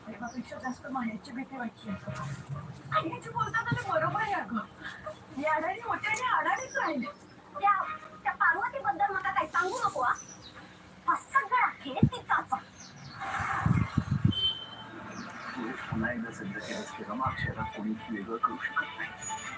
प्रेमापेक्षा जास्त माहेरची भीती वाटते आणि ह्याची बोलताना ते बरोबर आहे अगं. ही अडाणी होते आणि अडाणीच राहिले त्या त्या पार्वती बद्दल मला काही सांगू नको हा. सगळा खेळ तिचाच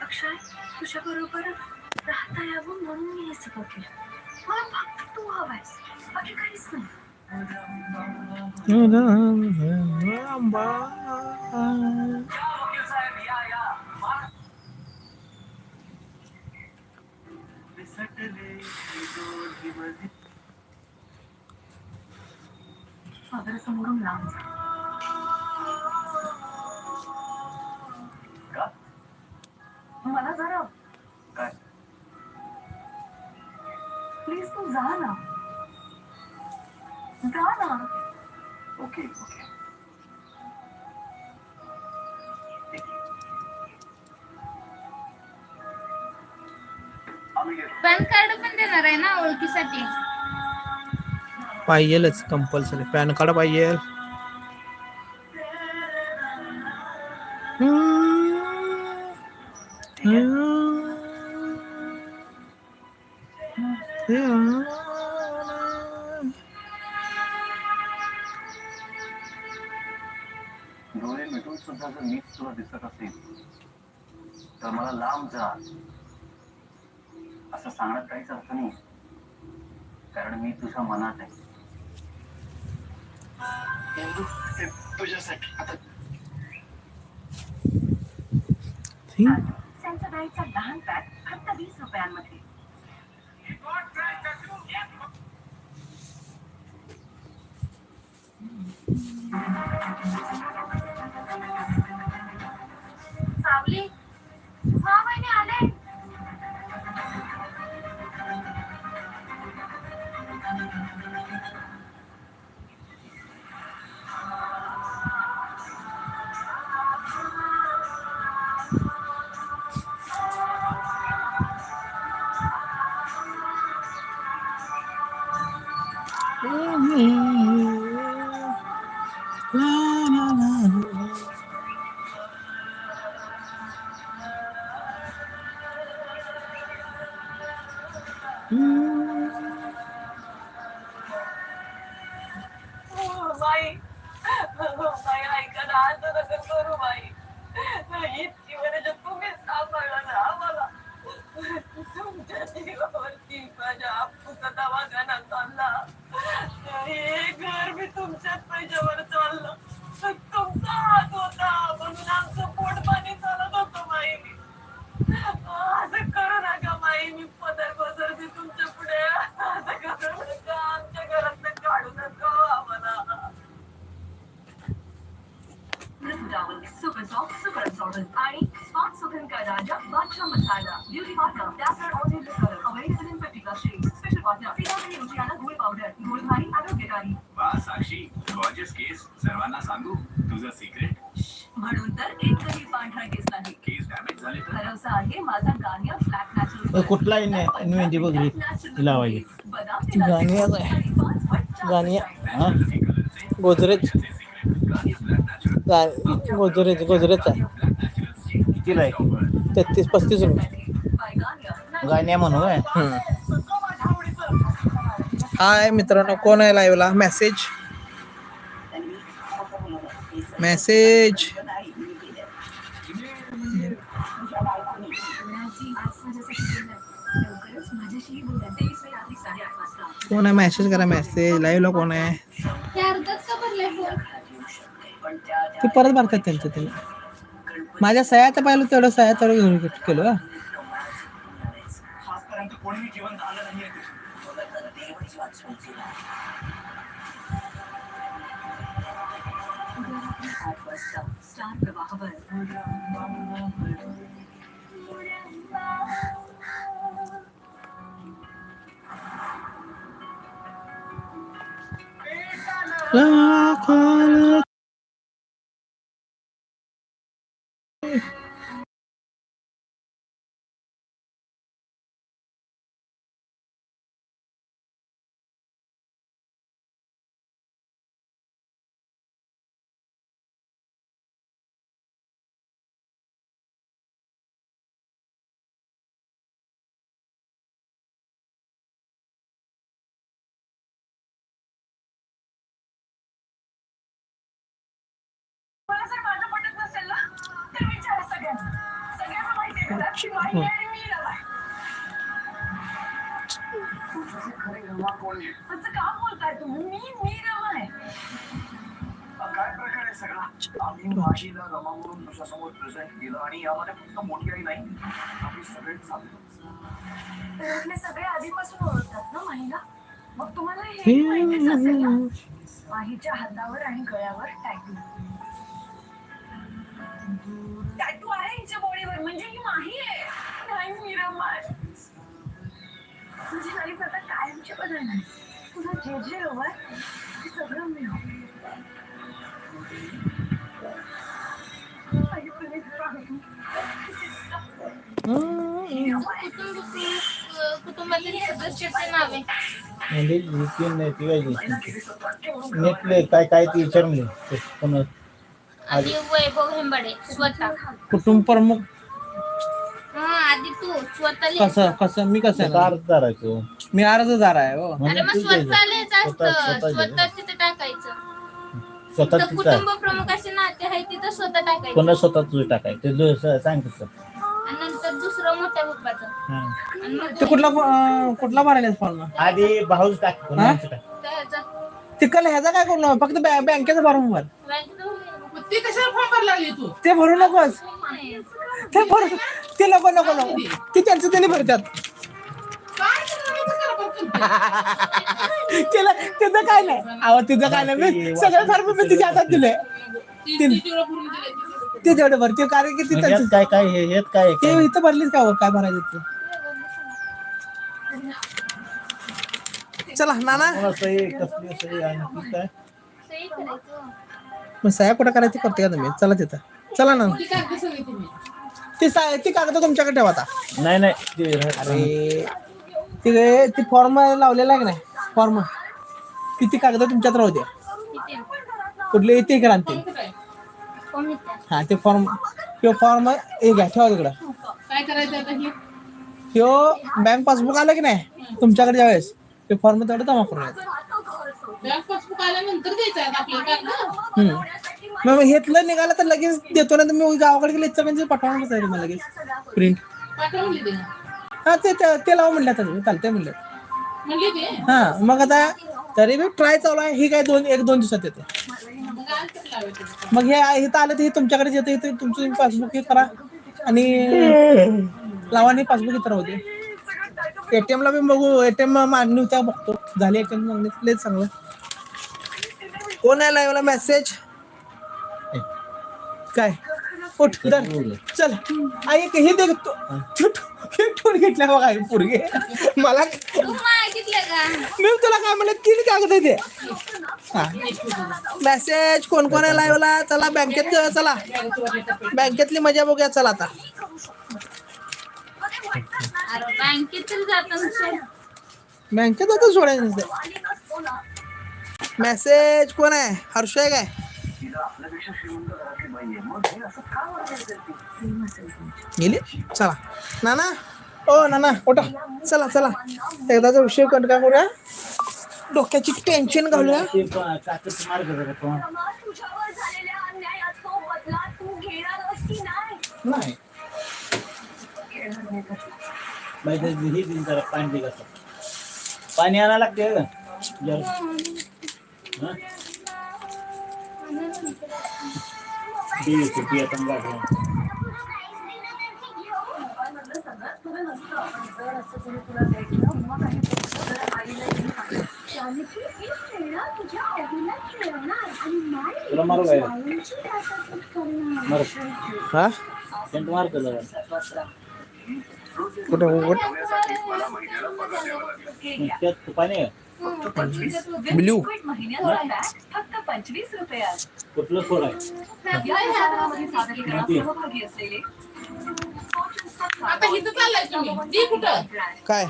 अक्षय तुझ्या बरोबर राहता यावं म्हणून मी हे सगळं केलं. मला फक्त तू हवायस बाकी काहीच नाही. मला जरा प्लीज तू जा ना. जा ना. ओके ओके आम्ही गेलो पॅन कार्ड पण देणार आहे ना ओळखीसाठी? पाहिजेलच कंपल्सरी पॅन कार्ड पाहिजे. डोळे सुद्धा जर मीच तुला दिसत असेल तर मला लांब जा. असं सांगण्यात काहीच अर्थ नाही. कारण मी तुझ्या मनात आहे. इंदू, तुझ्यासाठी. आता लहान पॅक फक्त वीस रुपयांमध्ये. सावली हा आणि स्मार्ट सुगंध का राजा बादशाह मसाला ब्युटी पार्टनर त्यासर ऑरेंज कलर अवेलेबल इन पेटिका शेड स्पेशल पार्टनर सिनामनी रुचियाना गुळ पावडर गुळ भारी आरोग्यकारी वा साक्षी गॉर्जियस केस सर्वांना सांगू तुझं सिक्रेट म्हणून तर एकही पांढरा केस नाही। केस डॅमेज झाले तर? भरोसा आहे माझा गार्नियर फ्लॅट नॅचरल कुठलाही नाही मेहंदी बघ ही. ही लावायची गार्नियर आहे. गार्नियर हा? गोदरेज. गा- गोदरेज गोदरेज आहे. कितीला आहे? तेहतीस पस्तीस रुपये. गाण्या म्हणू आहे हाय मित्रांनो कोण आहे लाईव्हला मेसेज मेसेज कोण आहे? मेसेज करा मेसेज लाईव्हला कोण आहे? ते परत मारतात त्यांचं ते माझ्या सयाचं पाहिलं तेवढं सया तेवढं घेऊन केलं हं. सगळे आधीपासून ओळखतात ना महिला मग तुम्हाला हे माहितीच असेल ना माहीच्या हातावर आणि गळ्यावर टॅटू टॅटू आहे हिच्या बॉडीवर म्हणजे ही माही आहे नाही तुझी लाईफ आता कायमची बदलणार तुला जे जे हवंय ते सगळं मिळव कुटुंबातील सदस्याचे नावे म्हणजे नाही काय नेटले काय काय ती विचार म्हणजे वैभव हेंबाडे स्वतः. कुटुंब प्रमुख. हा आधी तू स्वतः लिह. कसं कसं मी कसं आहे? ना? आहे तो मी अर्जदार आहे हो. अरे मग स्वतः लिहायचं स्वतः- असतं. स्वतः स्वतः तिथे टाकायचं. स्वतः तर नाते आहे तिथं स्वतः टाकायचं. कोणा स्वतः तुझं टाकाय ते दु- स- सांग तिथं आणि नंतर दुसरं मोठ्या पप्पाचं हा. आणि मग ते कुठला अं, कुठला भरायला फॉर्म आधी भाऊच टाक कोणाचं टाक. त्याचं तिकडे ह्याचा काय करू नको फक्त बॅ- बँकेचा फॉर्म भर. ते लागली तू. ते भरू नकोस. ते भरू ते नको नको नको. ते त्यांचं त्यांनी भरतात. काय. त्याला त्याचं काय नाही. अहो तिचं काय नाही. मी सगळं फॉर्म मी तिच्या हातात दिले ती- ती तेवढं भरून दिलंय तिने. ते तेवढे भरते कारण की ते त्यांचं काय काय हे यात काय? ते इथं भरलीच का हो, काय भरायचं ते? चला नाना. कोणा सही कसली सही आणि काय? सही करायचं. मग सह्या कुठं करायची करते का तुम्ही? चला तिथं. चला ना. ती कागद सगळी तुम्ही ती कागद तुमच्याकडे ठेवा आता. नाही नाही. ते अरे ते ती फॉर्म लावलेला आहे की नाही? फॉर्म ती ती कागद तुमच्यात राहू द्या किती कुठले येते? कोण येते हा ते फॉर्म किंवा फॉर्म हे घ्या ठेवा तिकडं. काय करायचं आता हे? किंवा बँक पासबुक आलं की नाही? तुमच्याकडे ज्यावेळेस. ते फॉर्म तेवढं जमा करून यायचं बँक पासबुक आल्यानंतर द्यायचं आहे आपल्याला कागद हम्म. मग हेतलं निघालं तर लगेच देतो ना मी गावाकडे गेले इच्छा पाठवणारच आहे तुम्हाला लगेच. प्रिंट पाठवली ते हा ते ते ते लावा म्हणलं आता तुम्ही चालतंय म्हणलं. म्हणली ते? हा मग आता तरी बी ट्राय चालू आहे ही काय दोन एक दोन दिवसात येते. मग आज कसं लावायचं? मग हे इथं आलं तर हे तुमच्याकडे येतं इथं तुमचं पासबुक हे करा. आणि लावा आणि पासबुक इथं राहू दे. एटीएम ला बी बघू एटीएम मागणी होत्या बघतो. झाली एटीएम मागणी लयच चांगलं. कोण आहे लाईव्हला मेसेज काय? उठ. चल. आई हे दे ठेवून घेतल्या बघा पोरगे. मला मी तुला काय म्हणलं तीन कागद हा. मेसेज कोण कोण आहे लाईव्हला चला बँकेत चला. बँकेतली मजा बघूया चला आता. बँकेत आता सोडायचं मैसेज कोण है हर्षय काय गेली चला नाना ओ नाना ओटा चला चला एकदाचा विषय कट का करूया डोक्याची टेन्शन घालूया नाही पाणी आणायला लागते आता तुला मारू काय? मारू. हा? सेंट कुठे त्यात पाणी आहे फक्त पंचवीस. रुपयात कुठलं सोड आहे? आता चाललाय तुम्ही. ती कुठं? काय?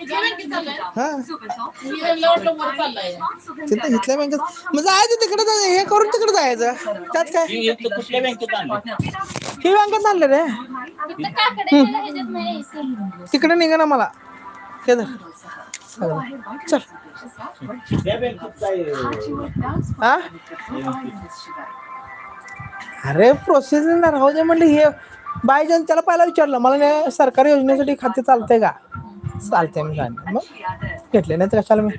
इथल्या बँकेत हा. तिथं मग जायचं तिकडे जायचं हे करून तिकडे जायचं. त्यात काय? ही कुठल्या बँकेत आणलं? ही बँकेत आणलं रे. तिकडे निघा ना मला. हे. चल हा अरे प्रोसेस राहू दे म्हणलं हे बायजन त्याला पहिला विचारलं मला सरकारी योजनेसाठी खाते चालतंय का। चालतंय मी मग घेतले नाही तर कशाला मी?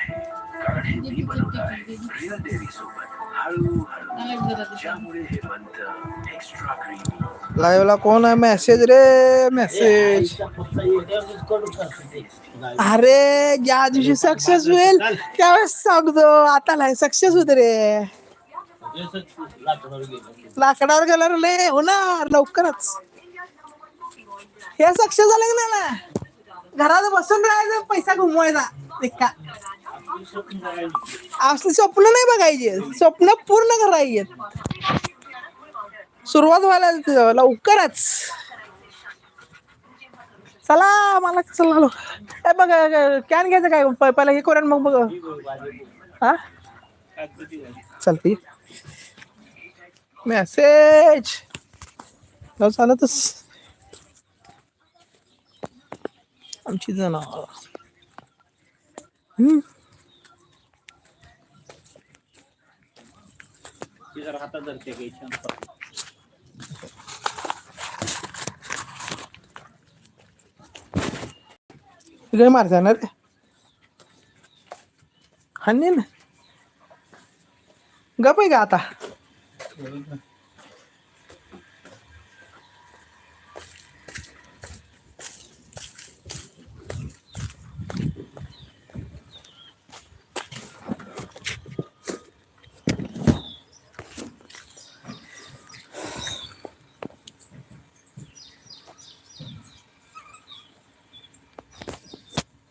हे। बनवलं आहे डेअरी सोबत हळूहळू ज्यामुळे हे बनतं एक्स्ट्रा क्रीमी लाईव्हला कोण आहे? मेसेज रे मेसेज अरे ज्या दिवशी सक्सेस होईल. त्यावेळेस सांगतो. आता लाय सक्सेस होत रे. लाकडावर गेल्यावर लय होणार लवकरच. हे सक्सेस झालं की नाही ना घरात बसून राहायचं पैसा घुमवायचा असं स्वप्न नाही बघायचे. स्वप्न पूर्ण करायचे. सुरुवात व्हायला लवकरच. चला मला चला आलो ए बघ कॅन घ्यायचं काय? प- पहिला हे करून मग बघ. हा? चालते मेसेज चालतच. आमची जनावर हम्म. हातात धरते मार जाणार. मारता रे हानी ना गप आहे का आता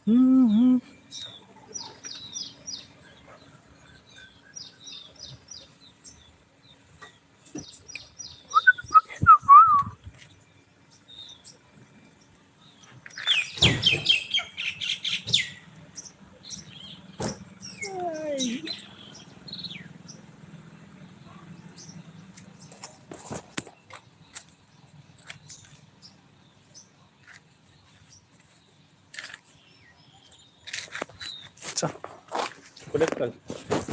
हम्म, हम्म. चल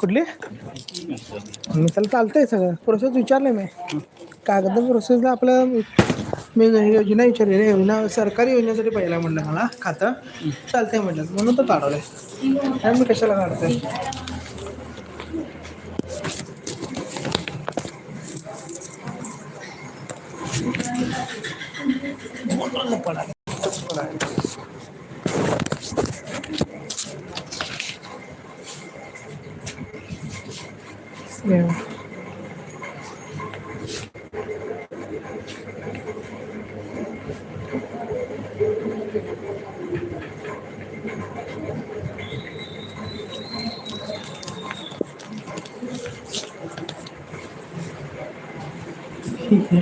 कुठली? मी त्याला चालतंय सगळं. प्रोसेस विचारलंय मी. कागद प्रोसेसला आपलं मी योजना विचारली रे. योजना सरकारी योजनेसाठी पहिला म्हणलं मला खातं. चालतंय म्हटलं. म्हणून तर काढवलंय. काय मी कशाला काढतोय? Yeah. ठीक है